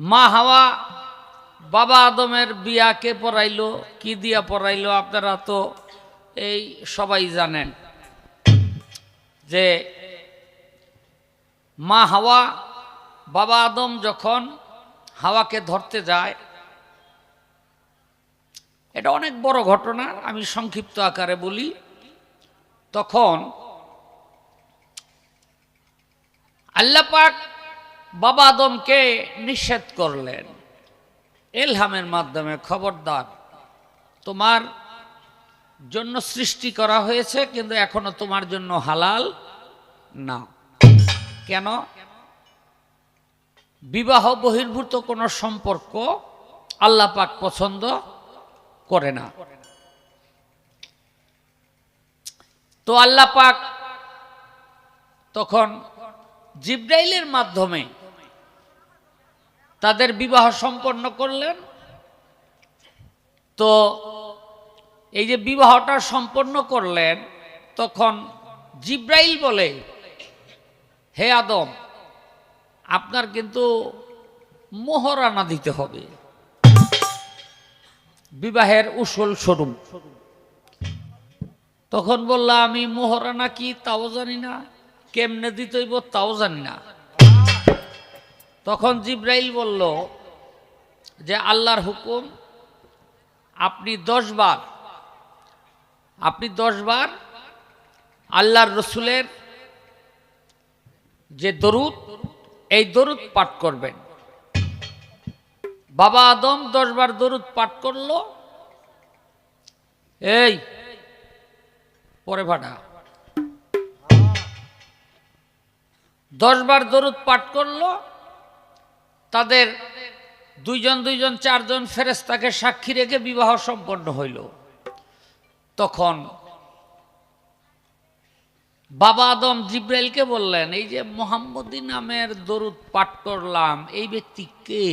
মা হাওয়া, বাবা আদমের বিয়া কে পড়াইলো, কি দিয়া পড়াইলো আপনারা তো এই সবাই জানেন যে মা হাওয়া, বাবা আদম যখন হাওয়াকে ধরতে যায়, এটা অনেক বড় ঘটনা, আমি সংক্ষিপ্ত আকারে বলি। তখন আল্লাপাক বাবা আদমকে নিষেধ করলেন। এলহামের মাধ্যমে খবরদার। তোমার জন্য সৃষ্টি করা হয়েছে, কিন্তু এখনও তোমার জন্য হালাল না। কেন? বিবাহ বহির্ভূত কোনো সম্পর্ক আল্লাহ পাক পছন্দ করে না। তো আল্লাহ পাক তখন জিব্রাইলের মাধ্যমে তাদের বিবাহ সম্পন্ন করলেন। তো এই যে বিবাহটা সম্পন্ন করলেন, তখন জিব্রাইল বলে, হে আদম, আপনার কিন্তু মোহরানা দিতে হবে। বিবাহের উসল স্বরূপ। তখন বললাম আমি মোহরানা কি তাও জানি না, কেমনে দিতে হইব তাও জানি না। তখন জিব্রাইল বলল, যে আল্লাহর হুকুম, আপনি দশ বার, আপনি দশ বার আল্লাহর রসুলের যে দরুদ, এই দরুদ পাঠ করবেন। বাবা আদম দশ বার দরুদ পাঠ করল, এই, পরে ভাটা। দশ বার দরুদ পাঠ করল তাদের দুইজন দুইজন, চারজন ফেরেস্তাকে সাক্ষী রেখে বিবাহ সম্পন্ন হইল। তখন বাবা আদম জিব্রাইলকে বললেন, এই যে মোহাম্মদী নামের দরুদ পাঠ করলাম, এই ব্যক্তি কে?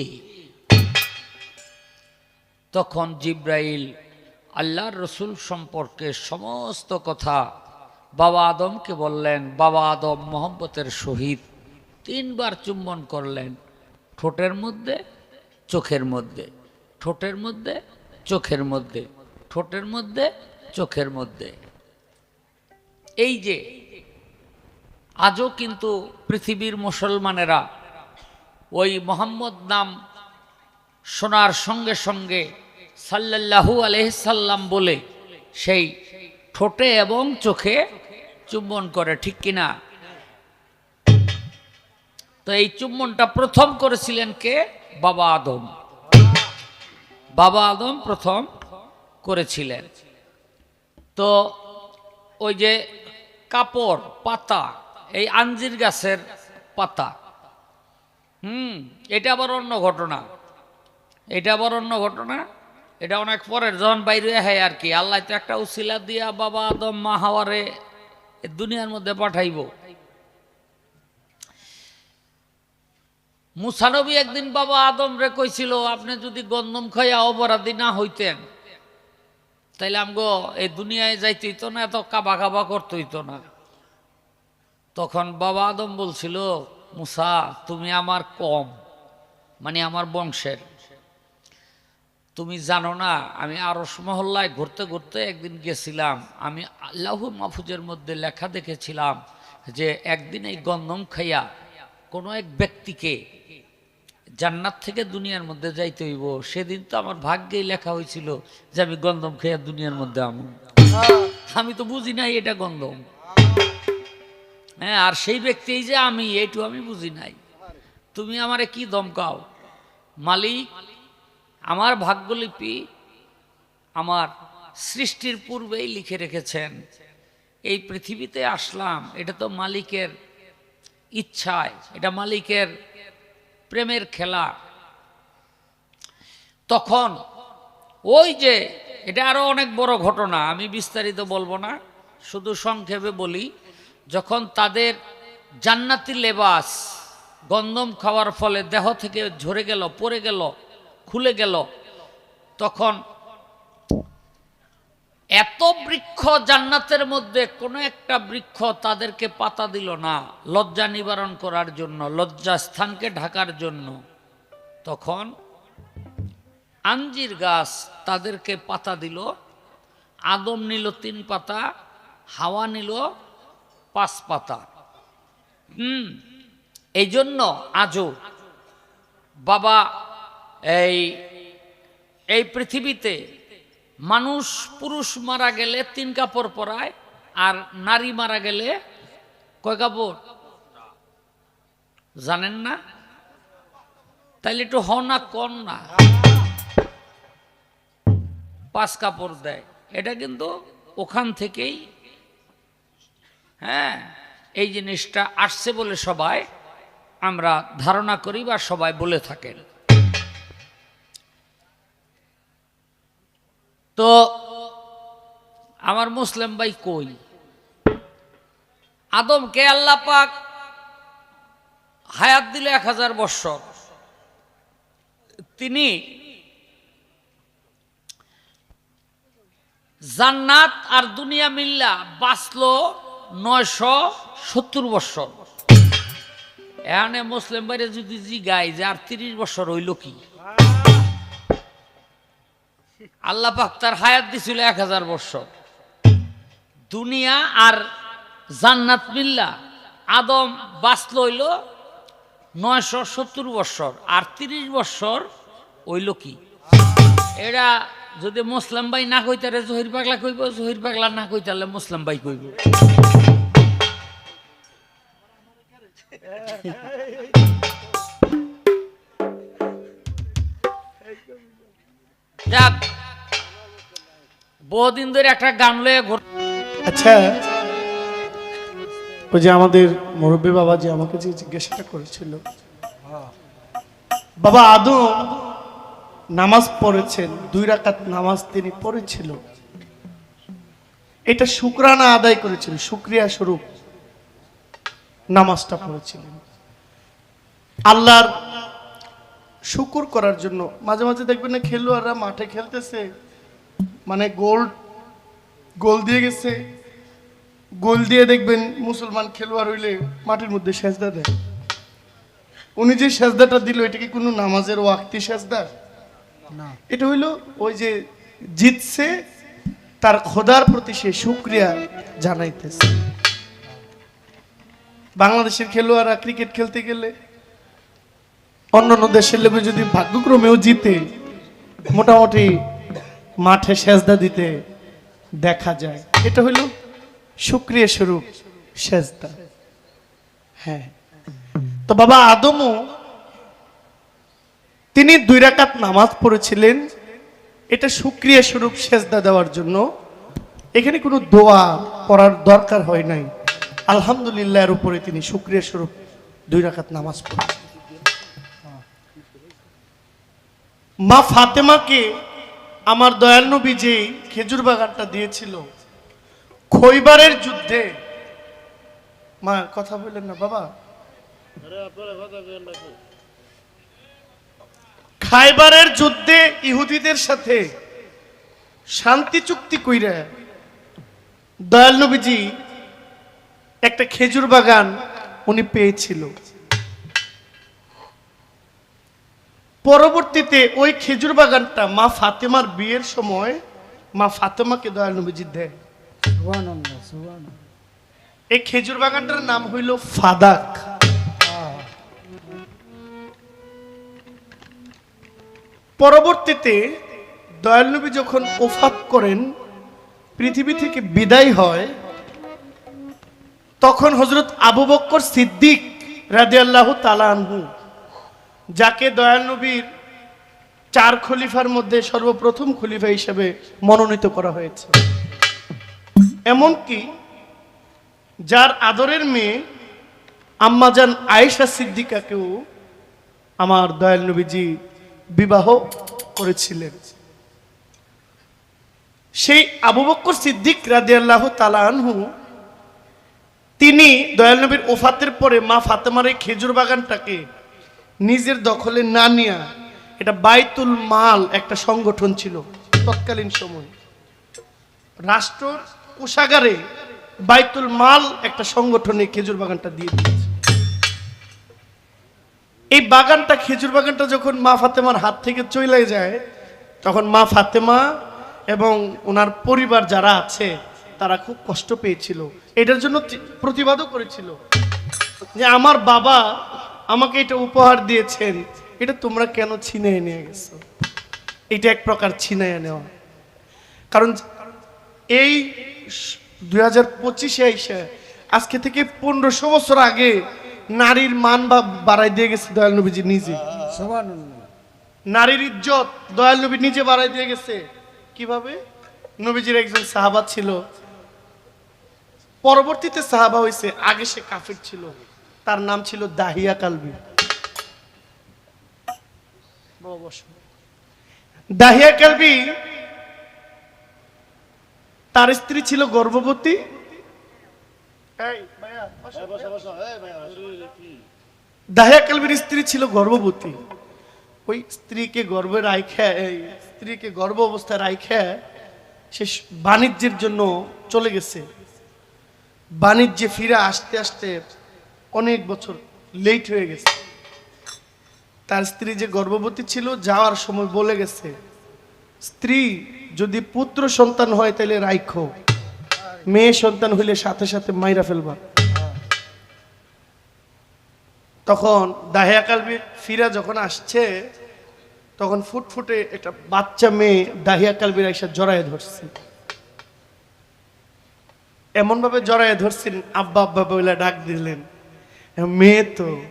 তখন জিব্রাইল আল্লাহর রসুল সম্পর্কে সমস্ত কথা বাবা আদমকে বললেন। বাবা আদম মোহাম্মতের শহীদ, তিনবার চুম্বন করলেন। ঠোঁটের মধ্যে, চোখের মধ্যে। ঠোঁটের মধ্যে, চোখের মধ্যে। ঠোঁটের মধ্যে, চোখের মধ্যে। এই যে, আজও কিন্তু পৃথিবীর মুসলমানেরা ওই মোহাম্মদ নাম শোনার সঙ্গে সঙ্গে সাল্লাল্লাহু আলহিসাল্লাম বলে সেই ঠোঁটে এবং চোখে চুম্বন করে, ঠিক কিনা? তো এই চুম্বনটা প্রথম করেছিলেন কে? বাবা আদম। বাবা আদম প্রথম করেছিলেন। তো ওই যে কাপড়, পাতা, এই আঞ্জির গাছের পাতা। হুম, এটা আবার অন্য ঘটনা। এটা আবার অন্য ঘটনা। এটা অনেক পরের, যখন বাইরে হয় আর কি। আল্লাহ তো একটা উসিলা দিয়া বাবা আদম মা হাওয়ারে দুনিয়ার মধ্যে পাঠাইব। মুসানবী একদিন বাবা আদম রে কইছিল, আপনি যদি গন্দম খাইয়া অপরাধী না হইতেন, তাইলে আমগো এই দুনিয়ায় যাইতে হইতো না, এত কাবা কাবা করতে হইতো না। তখন বাবা আদম বলছিল, মুসা, তুমি আমার কম মানে আমার বংশের। তুমি জানো না, আমি আরস মহল্লায় ঘুরতে ঘুরতে একদিন গেছিলাম, আমি আল্লাহ মাহফুজের মধ্যে লেখা দেখেছিলাম যে, একদিন এই গন্ধম খাইয়া কোনো এক ব্যক্তিকে জান্নাত থেকে দুনিয়ার মধ্যে যাইতে হইব। সেদিন তো আমার ভাগ্যেই লেখা হয়েছিল যে আমি গন্ধম খাইয়া দুনিয়ার মধ্যে আমু। আমি তো বুঝি নাই এটা গন্ধম। হ্যাঁ আর সেই ব্যক্তি যে আমি, এইটু আমি বুঝি নাই। তুমি আমারে কি দমকাও মালিক, আমার ভাগ্যলিপি আমার সৃষ্টির পূর্বেই লিখে রেখেছেন। এই পৃথিবীতে আসলাম, এটা তো মালিকের ইচ্ছায়, এটা মালিকের প্রেমের খেলা। তখন ওই যে, এটা আরও অনেক বড় ঘটনা, আমি বিস্তারিত বলব না, শুধু সংক্ষেপে বলি, যখন তাদের জান্নাতি লেবাস গন্ধম খাওয়ার ফলে দেহ থেকে ঝরে গেল, পড়ে গেল, খুলে গেল, তখন এত বৃক্ষ জান্নাতের মধ্যে কোনো একটা বৃক্ষ তাদেরকে পাতা দিল না, লজ্জা নিবারণ করার জন্য, লজ্জা স্থানকে ঢাকার জন্য। তখন আঞ্জির গাছ তাদেরকে পাতা দিল, আদম নিল তিন পাতা, হাওয়া নিল পাঁচ পাতা। হুম এই জন্য আজও বাবা এই এই পৃথিবীতে মানুষ, পুরুষ মারা গেলে তিন কাপড় পরায় আর নারী মারা গেলে কয় কাপড়? জানেন না? তাইলে একটু হও না, কন না। পাঁচ কাপড় দেয়। এটা কিন্তু ওখান থেকেই হ্যাঁ এই জিনিসটা আসছে বলে সবাই আমরা ধারণা করি বা সবাই বলে থাকেন। তো আমার মুসলিম ভাই কই? আদমকে আল্লাহ পাক হায়াত দিলে এক হাজার বৎসর। তিনি জান্নাত আর দুনিয়া মিল্লা বাঁচলো নয়শো সত্তর বৎসর। এখানে মুসলিম বাইরে যদি জিগাই যে আর তিরিশ বছর হইল কি? আল্লাহ পাক তার হায়াত দিছিল এক হাজার বৎসর দুনিয়া আর জান্নাত মিল্লা আদম বাঁচল হইল নয়শো সত্তর বৎসর আর তিরিশ বৎসর হইল কি এটা যদি মুসলিম ভাই না কইতারে জহির পাগলা কইব জহির পাগলা না কইতালে মুসলিম ভাই কইব বহুদিন ধরে একটা গান লয়ে ঘুর আচ্ছা ওই যে আমাদের মুরব্বী বাবা যে আমাকে যে জিজ্ঞাসাটা করেছিল, বাবা আদম নামাজ পড়েছেন, দুই রাকাত নামাজ তিনি পড়েছিল। এটা শুক্রানা আদায় করেছিল, শুক্রিয়া স্বরূপ নামাজটা পড়েছিলেন। আল্লাহর শুকুর করার জন্য। মাঝে মাঝে দেখবেন না খেলোয়াড়রা মাঠে খেলতেছে মানে গোল গোল দিয়ে গেছে। গোল দিয়ে দেখবেন মুসলমান খেলোয়াড় হইলে মাটির মধ্যে সেজদা দেয়। উনি যে সেজদাটা দিল এটা কি কোনো নামাজের ওয়াক্তি সেজদা? না। এটা হইল ওই যে জিতছে তার খোদার প্রতি সে শুক্রিয়া জানাইতেছে। বাংলাদেশের খেলোয়াড়রা ক্রিকেট খেলতে গেলে অন্যান্য দেশের লোক যদি ভাগ্যক্রমেও জিতে, মোটামুটি মাঠে সেজদা দিতে দেখা যায়। এটা হলো সুক্রিয়া স্বরূপ সেজদা। হ্যাঁ। তো বাবা আদমও তিনি দুই রাকাত নামাজ পড়েছিলেন। এটা সুক্রিয়া স্বরূপ সেজদা দেওয়ার জন্য। এখানে কোনো দোয়া পড়ার দরকার হয় নাই। আলহামদুলিল্লাহ এর উপরে তিনি সুক্রিয়া স্বরূপ দুই রাকাত নামাজ পড়েছেন। মা ফাতেমাকে আমার দয়াল নবী যে খেজুর বাগানটা দিয়েছিল। খৈবারের যুদ্ধে। মা কথা বললেন না বাবা। খাইবারের যুদ্ধে ইহুদিদের সাথে শান্তি চুক্তি কইরা দয়াল নবীজি একটা খেজুর বাগান উনি পেয়েছিল। পরবর্তীতে ওই খেজুর বাগানটা মা ফাতেমার বিয়ের সময় মা ফাতেমাকে দয়াল নবীজি দেয় এই খেজুর বাগানটার নাম হইল ফাদাক। পরবর্তীতে দয়াল নবী যখন ওফাত করেন পৃথিবী থেকে বিদায় হয় তখন হজরত আবু বক্কর সিদ্দিক রাদিয়াল্লাহু তাআলা আনহু যাকে দয়াল নবীর চার খলিফার মধ্যে সর্বপ্রথম খলিফা হিসেবে মনোনীত করা হয়েছে। এমনকি যার আদরের মেয়ে আম্মাজান আয়েশা সিদ্দিকাকেও আমার দয়াল নবীজি বিবাহ করেছিলেন। সেই আবু বক্কর সিদ্দিক রাদিয়াল্লাহ তালা আনহু তিনি দয়াল নবীর ওফাতের পরে মা ফাতেমার এই খেজুর বাগানটাকে নিজের দখলে না নিয়া এটা বাইতুল মাল একটা সংগঠন ছিল তৎকালীন সময়। রাষ্ট্র কোষাগারে বাইতুল মাল একটা সংগঠনে খেজুর বাগানটা দিয়ে দিয়েছে। এই বাগানটা, খেজুর বাগানটা যখন মা ফাতেমার হাত থেকে চলে যায়, তখন মা ফাতেমা এবং ওনার পরিবার যারা আছে, তারা খুব কষ্ট পেয়েছিল। এটার জন্য প্রতিবাদও করেছিল যে আমার বাবা আমাকে এটা উপহার দিয়েছেন। এটা তোমরা কেন ছিনিয়ে নিয়ে গেছো? এটা এক প্রকার ছিনাইয়া নেওয়া। কারণ এই দুই হাজার পঁচিশে এসে আজকে থেকে পনেরোশো বছর আগে নারীর মান বা বাড়াই দিয়ে গেছে দয়াল নবীজি নিজে। নারীর ইজ্জত দয়াল নবী নিজে বাড়াই দিয়ে গেছে। কীভাবে? নবীজির একজন সাহাবা ছিল। পরবর্তীতে সাহাবা হয়েছে আগে সে কাফের ছিল। তার নাম ছিল দাহিয়া কালবি। দাহিয়া কালবি তার স্ত্রী ছিল গর্ভবতী। দাহিয়া কালবির স্ত্রী ছিল গর্ভবতী। ওই স্ত্রীকে গর্ভে রাইখে স্ত্রীকে গর্ভ অবস্থায় রাইখে সে বাণিজ্যের জন্য চলে গেছে। বাণিজ্যে ফিরে আসতে আসতে অনেক বছর লেট হয়ে গেছে। তার স্ত্রী যে গর্ভবতী ছিল, যাওয়ার সময় বলে গেছে, স্ত্রী, যদি পুত্র সন্তান হয় তাহলে রাইখো। মেয়ে সন্তান হইলে সাথে সাথে মাইরা ফেলবা। তখন দাহিয়া কালবি ফিরা যখন আসছে, তখন ফুটফুটে একটা বাচ্চা মেয়ে দাহিয়া কালবির এসে জড়ায় ধরছে। এমন ভাবে জড়ায় ধরছেন, আব্বা আব্বা বলে ডাক দিলেন। মেয়ে তো,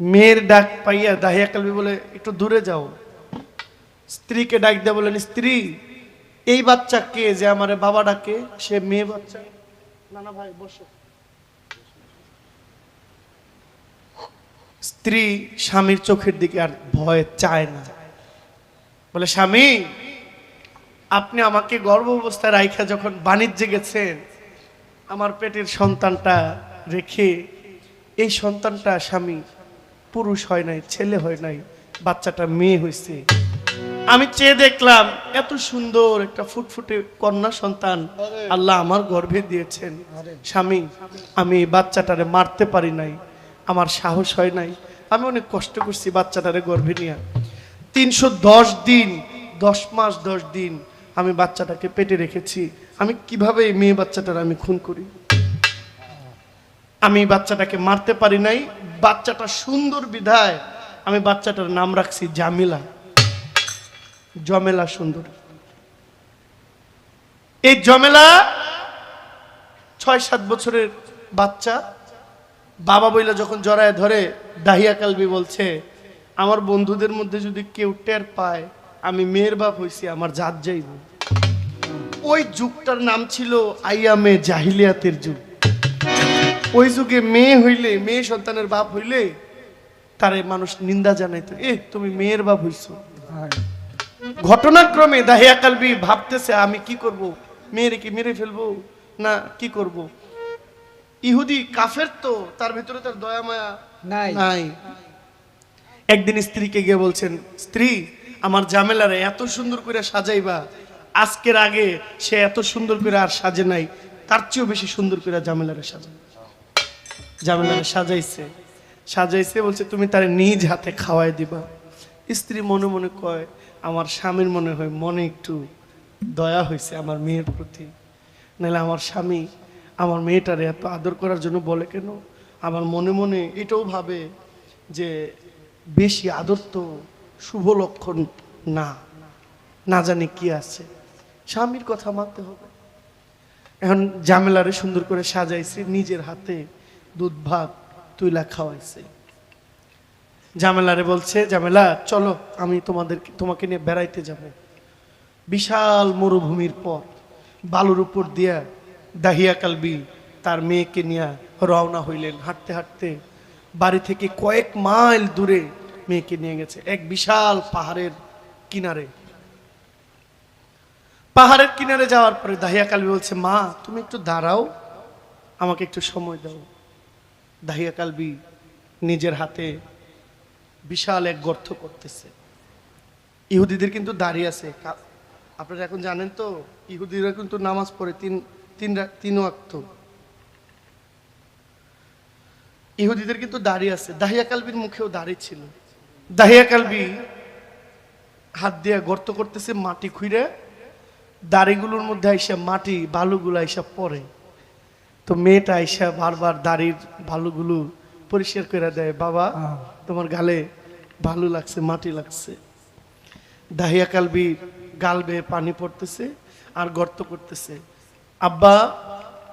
মেয়ের ডাক পাইয়া দাহিয়া কালবি বলে, একটু দূরে যাও। স্ত্রীকে ডাক দেয়া বলেন স্ত্রী, এই বাচ্চা কে যে আমার বাবা ডাকে? সে মেয়ে বাচ্চা। না না ভাই, বসো। স্ত্রী স্বামীর চোখের দিকে আর ভয় চায় না। বলে, স্বামী, আপনি আমাকে গর্ভ অবস্থায় রাইখা যখন বাণিজ্যে গেছেন, আমার পেটের সন্তানটা রেখে এই সন্তানটা স্বামী পুরুষ হয় নাই ছেলে হয় নাই বাচ্চাটা মেয়ে হয়েছে আমি চেয়ে দেখলাম এত সুন্দর একটা ফুটফুটে কন্যা সন্তান আল্লাহ আমার গর্ভে দিয়েছেন। স্বামী আমি বাচ্চাটারে মারতে পারি নাই আমার সাহস হয় নাই আমি অনেক কষ্ট করছি বাচ্চাটারে গর্ভে নিয়ে। তিনশো দশ দিন দশ মাস দশ দিন আমি বাচ্চাটাকে পেটে রেখেছি। আমি কীভাবে এই মেয়ে বাচ্চাটার আমি খুন করি? আমি বাচ্চাটাকে মারতে পারি নাই, বাচ্চাটা সুন্দর বিধায় আমি বাচ্চাটার নাম রাখছি জামিলা। জমেলা সুন্দর। এই জমেলা ছয় সাত বছরের বাচ্চা, বাবা বইলা যখন জড়ায় ধরে, দাহিয়া কালবি বলছে, আমার বন্ধুদের মধ্যে যদি কেউ টের পায়, আমি মেয়ের বাপ হইছি, আমার জাত যাইব। ওই যুগটার নাম ছিল আইয়ামে জাহিলিয়াতের যুগ। ওই যুগে মেয়ে হইলে মেয়ে সন্তানের বাপ হইলে তারে মানুষ নিন্দা জানাইতো এ তুমি মেয়ের বাপ হইছো। ঘটনাক্রমে দাহিয়া কালবি ভাবতেছে আমি কি করব? মেয়েরে কি মেরে ফেলব? না কি করব? ইহুদি কাফের তো তার ভিতরে তার দয়া মায়া নাই। নাই। একদিন স্ত্রীকে গিয়ে বলছেন স্ত্রী আমার জামেলারে এত সুন্দর করে সাজাইবা আজকের আগে সে এত সুন্দর করে আর সাজে নাই তার চেয়েও বেশি সুন্দর করে জামেলারে সাজা জামেলারে সাজাইছে। সাজাইছে বলছে, তুমি তার নিজ হাতে খাওয়াই দিবা। স্ত্রী মনে মনে কয়, আমার স্বামীর মনে হয় মনে একটু দয়া হয়েছে আমার মেয়ের প্রতি। নাহলে আমার স্বামী আমার মেয়েটারে এত আদর করার জন্য বলে কেন? আমার মনে মনে এটাও ভাবে যে বেশি আদর তো শুভ লক্ষণ না না জানি কি আছে। স্বামীর কথা মানতে হবে। এখন জামেলারে সুন্দর করে সাজাইছে নিজের হাতে। দুধ ভাত তুইলা খাওয়াইছে। জামেলারে বলছে, জামেলা, চলো, আমি তোমাদের তোমাকে নিয়ে বেড়াইতে যাব। বিশাল মরুভূমির পথ, বালুর উপর দিয়া দাহিয়া কালবি তার মেয়েকে নিয়ে রওনা হইলেন। হাঁটতে হাঁটতে বাড়ি থেকে কয়েক মাইল দূরে মেয়েকে নিয়ে গেছে, এক বিশাল পাহাড়ের কিনারে। পাহাড়ের কিনারে যাওয়ার পরে দাহিয়া কালবি বলছে, মা, তুমি একটু দাঁড়াও, আমাকে একটু সময় দাও। দাহিয়া কালবি নিজের হাতে বিশাল এক গর্ত করতেছে। ইহুদিদের কিন্তু দাঁড়িয়ে আছে। আপনারা এখন জানেন তো, ইহুদিরা কিন্তু নামাজ পড়ে তিন তিন তিন ওয়াক্ত। ইহুদিদের কিন্তু দাড়ি আছে। দাহিয়া কালবির মুখেও দাড়ি ছিল। দাহিয়া কালবি হাত দিয়ে গর্ত করতেছে, মাটি খুঁড়ে দাড়িগুলোর মধ্যে আইসা মাটি, বালুগুলো আইসা পড়ে। তো মেয়েটা আইসা বারবার দাড়ির বালুগুলো পরিষ্কার করে দেয় বাবা তোমার গালে ভালো লাগছে মাটি লাগছে। দাহিয়া কালবি গাল বেয়ে পানি পড়তেছে আর গর্ত করতেছে। আব্বা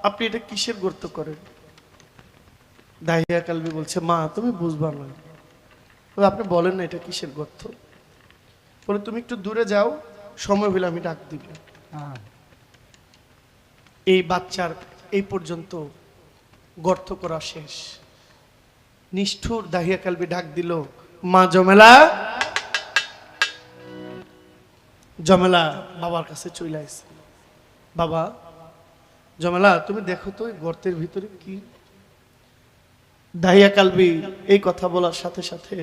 আপনি এটা কিসের গর্ত করেন? দাহিয়া কালবি বলছে মা তুমি বুঝবা না। তবে আপনি বলেন না এটা কিসের গর্ত? বলে তুমি একটু দূরে যাও সময় হলে আমি ডাক দিব। এই বাচ্চার এই পর্যন্ত গর্ত করা শেষ। নিষ্ঠুর দাহিয়া কালবি ডাক দিল, মা জমেলা জমেলা বাবার কাছে চলে আসছে বাবা, জমেলা, তুমি দেখো তো গর্তের ভিতরে কি দাহিয়া কালবি এই কথা বলার সাথে সাথে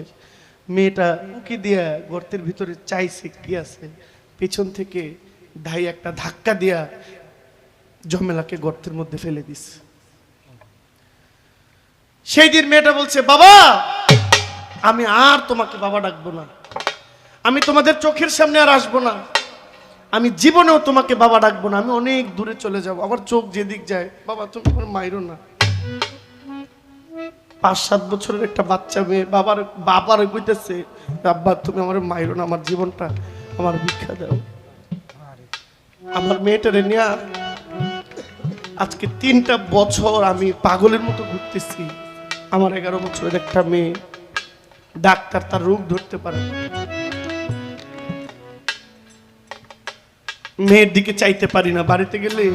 মেয়েটা উকি দিয়া গর্তের ভিতরে চাইছে কি আছে। পিছন থেকে দাই একটা ধাক্কা দিয়া জমেলাকে গর্তের মধ্যে ফেলে দিছে। সেই দিন মেয়েটা বলছে, বাবা, আমি আর তোমাকে বাবা ডাকবো না। আমি তোমাদের চোখের সামনে আর আসব না। আমি জীবনেও তোমাকে বাবা ডাকবো না। আমি অনেক দূরে চলে যাব। আমার চোখ যেদিক যায়, বাবা, তুমি আমার মাইরো না। পাঁচ, সাত বছরের একটা বাচ্চা মেয়ে বাবার বাবার কইতেছে, আব্বা, তুমি আমার মাইরো না। আমার জীবনটা আমার ভিক্ষা দাও। আমার মেয়েটারে নিয়ে আজকে তিনটা বছর আমি পাগলের মতো ঘুরতেছি। আমার এগারো বছরের একটা মেয়ে, ডাক্তার তার রোগ ধরতে পারে। মেয়ের দিকে চাইতে পারি না। বাড়িতে গেলে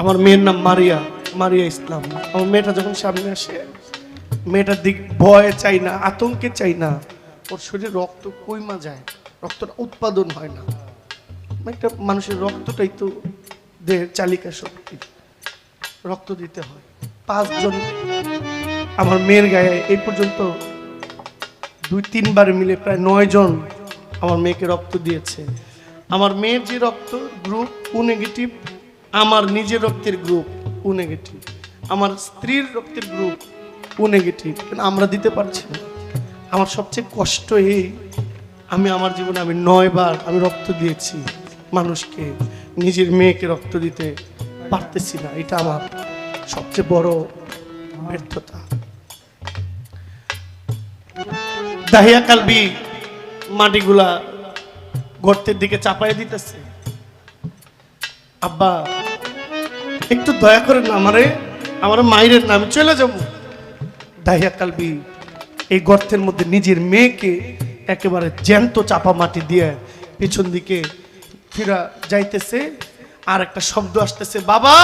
আমার মেয়ের নাম মারিয়া মারিয়া ইসলাম। আমার মেয়েটা যখন সামনে আসে, মেয়েটার দিক ভয়ে চাই না, আতঙ্কে চাই না। ওর শরীরে রক্ত কইমা যায়, রক্তটা উৎপাদন হয় না। একটা মানুষের রক্তটাই তো দেহের চালিকা শক্তি। রক্ত দিতে হয়। পাঁচজন আমার মেয়ের গায়ে এই পর্যন্ত দুই, তিনবার মিলে প্রায় নয় জন আমার মেয়েকে রক্ত দিয়েছে। আমার মেয়ের যে রক্ত গ্রুপ ও নেগেটিভ আমার নিজের রক্তের গ্রুপ ও নেগেটিভ আমার স্ত্রীর রক্তের গ্রুপ ও নেগেটিভ কিন্তু আমরা দিতে পারছি না। আমার সবচেয়ে কষ্ট এই, আমি আমার জীবনে আমি নয়বার আমি রক্ত দিয়েছি মানুষকে। নিজের মেয়েকে রক্ত দিতে পারতেছি না, এটা আমার সবচেয়ে বড় ব্যর্থতা। দাহিয়া কালবি মাটিগুলা গর্তের দিকে চাপাই দিতেছে। আব্বা, একটু দয়া করে না, আমারে, আমার মায়ের নামে চলে যাব। দাহিয়া কালবি এই গর্তের মধ্যে নিজের মেয়েকে একেবারে জ্যান্ত চাপা মাটি দিয়ে পিছন দিকে ফিরা যাইতেছে, আর একটা শব্দ আসতেছে, বাবা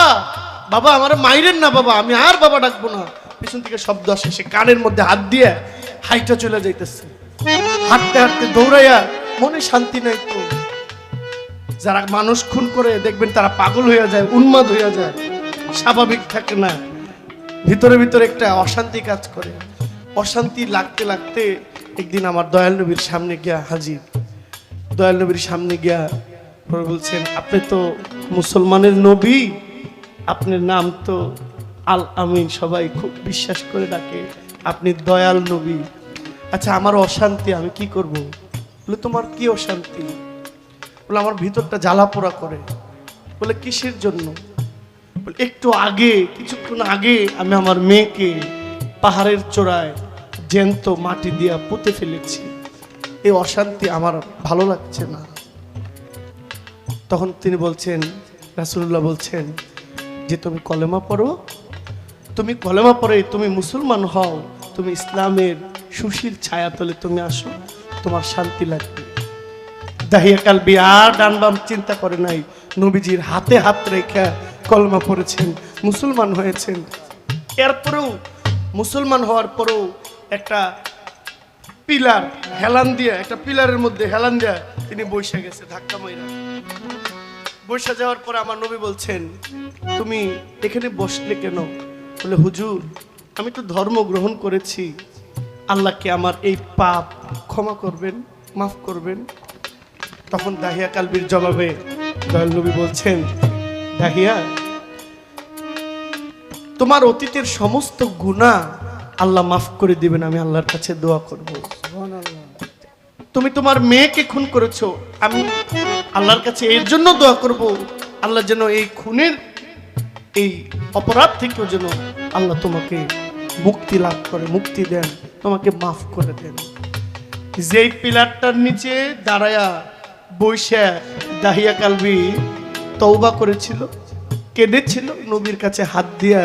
বাবা, আমার মাইরেন না, বাবা, আমি আর বাবা ডাকবো না। পিছন থেকে শব্দ আসে, সে কানের মধ্যে হাত দিয়ে হাইটা চলে যাইতেছে। হাঁটতে হাঁটতে দৌড়াইয়া মনে শান্তি নাই তো। যারা মানুষ খুন করে, দেখবেন তারা পাগল হইয়া যায়, উন্মাদ হইয়া যায়, স্বাভাবিক থাকে না। ভিতরে ভিতরে একটা অশান্তি কাজ করে। অশান্তি লাগতে লাগতে একদিন আমার দয়াল নবীর সামনে গিয়া হাজির। দয়াল নবীর সামনে গিয়া পরে বলছেন, আপনি তো মুসলমানের নবী। আপনার নাম তো আল আমিন। সবাই খুব বিশ্বাস করে ডাকে, আপনি দয়াল নবী। আচ্ছা আমার অশান্তি, আমি কি করব? বলে, তোমার কি অশান্তি? বলে, আমার ভিতরটা জ্বালা পোড়া করে। বলে, কিসের জন্য? বলে, একটু আগে, কিছুক্ষণ আগে আমি আমার মেয়েকে পাহাড়ের চূড়ায় জ্যান্ত মাটি দিয়া পুঁতে ফেলেছি। এই অশান্তি আমার ভালো লাগছে না। তখন তিনি বলছেন রাসুল্লাহ বলছেন যে, তুমি কলেমা পড়ো? তুমি কলেমা পড়ে তুমি মুসলমান হও, তুমি ইসলামের সুশীল ছায়াতলে তুমি আসো, তোমার শান্তি লাগবে। দাহিয়া কালবি আর ডান বাম চিন্তা করে নাই। নবীজির হাতে হাত রেখে কলমা পড়েছেন, মুসলমান হয়েছেন। এরপরেও মুসলমান হওয়ার পরেও একটা পিলার, হেলান দিয়ে, একটা পিলারের মধ্যে হেলান দিয়ে তিনি বসে গেছে, ধাক্কা মাইরা। বসে যাওয়ার পর আমার নবী বলছেন, তুমি এখানে বসলে কেন? বলে, হুজুর, আমি তো ধর্ম গ্রহণ করেছি। আল্লাহকে আমার এই পাপ ক্ষমা করবেন, মাফ করবেন। তখন দাহিয়া কালবির জবাবে দয়াল নবী বলছেন, দাহিয়া, তোমার অতীতের সমস্ত গুণা আল্লাহ মাফ করে দিবেন, আমি আল্লাহর কাছে দোয়া করব। তুমি তোমার মেয়েকে খুন করেছ, আমি আল্লাহর কাছে এর জন্য দোয়া করব। আল্লাহ যেন এই খুনের, এই অপরাধ থেকেও যেন আল্লাহ তোমাকে মুক্তি লাভ করে, মুক্তি দেন, তোমাকে মাফ করে দেন। যেই পিলারটার নিচে দাঁড়ায়া বৈশা দাহিয়া কালবি তওবা করেছিল, কেঁদেছিল, নবীর কাছে হাত দিয়া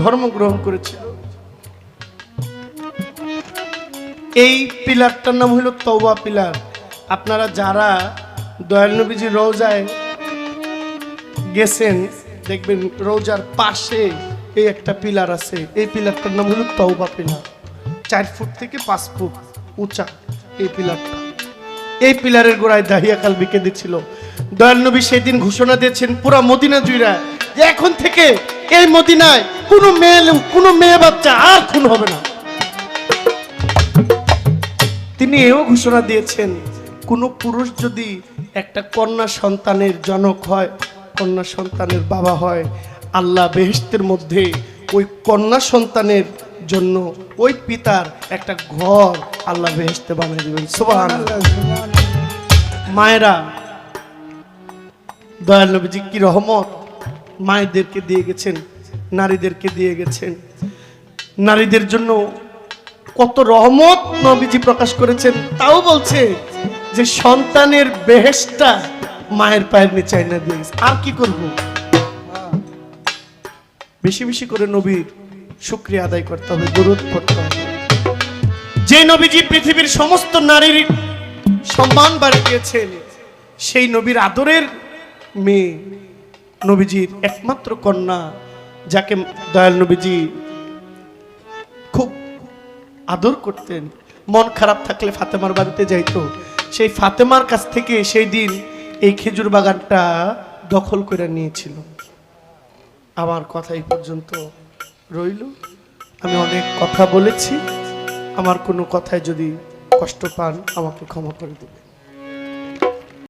ধর্ম গ্রহণ করেছিল এই পিলারটার নাম হলো তওবা পিলার। আপনারা যারা দয়াল নবীজি রোজায় গেছেন, দেখবেন রোজার পাশে এই একটা পিলার আছে। এই পিলারটার নাম হলো তওবা পিলার। চার ফুট থেকে পাঁচ ফুট উঁচা এই পিলারটা। এই পিলারের গোড়ায় দাহিয়া কাল বিকে দিচ্ছিল দয়াল নবী সেদিন ঘোষণা দিয়েছেন, পুরা মদিনা জুইরা, যে এখন থেকে এই মদিনায় কোনো মেয়ে কোনো মেয়ে বাচ্চা আর খুন হবে না। তিনি এও ঘোষণা দিয়েছেন, কোনো পুরুষ যদি একটা কন্যা সন্তানের জনক হয়, কন্যা সন্তানের বাবা হয়, আল্লাহ বেহেস্তের মধ্যে ওই কন্যা সন্তানের জন্য ওই পিতার একটা ঘর আল্লাহ বেহেস্তে বানিয়ে দেবেন। সুবহান মায়েরা, দয়াল নবীজি কি রহমত? মায়েদেরকে দিয়ে গেছেন, নারীদেরকে দিয়ে গেছেন। নারীদের জন্য কত রহমত নবীজি প্রকাশ করেছেন, তাও বলছে যে সন্তানের বেহেশটা মায়ের পায়ের নিচে আইনা দিয়ে আর কি করব? বেশি বেশি করে নবীর শুক্রিয়া আদায় করতে হবে, দরুদ করতে হবে। যে নবীজি পৃথিবীর সমস্ত নারীর সম্মান বাড়িয়েছেন, সেই নবীর আদরের মেয়ে নবীজির একমাত্র কন্যা, যাকে দয়াল নবীজি আদর করতেন। মন খারাপ থাকলে ফাতেমার বাড়িতে যাইতো। সেই ফাতেমার কাছ থেকে সেই দিন এই খেজুর বাগানটা দখল করে নিয়েছিল। আমার কথা এই পর্যন্ত রইল। আমি অনেক কথা বলেছি। আমার কোনো কথায় যদি কষ্ট পান, আমাকে ক্ষমা করে দেবে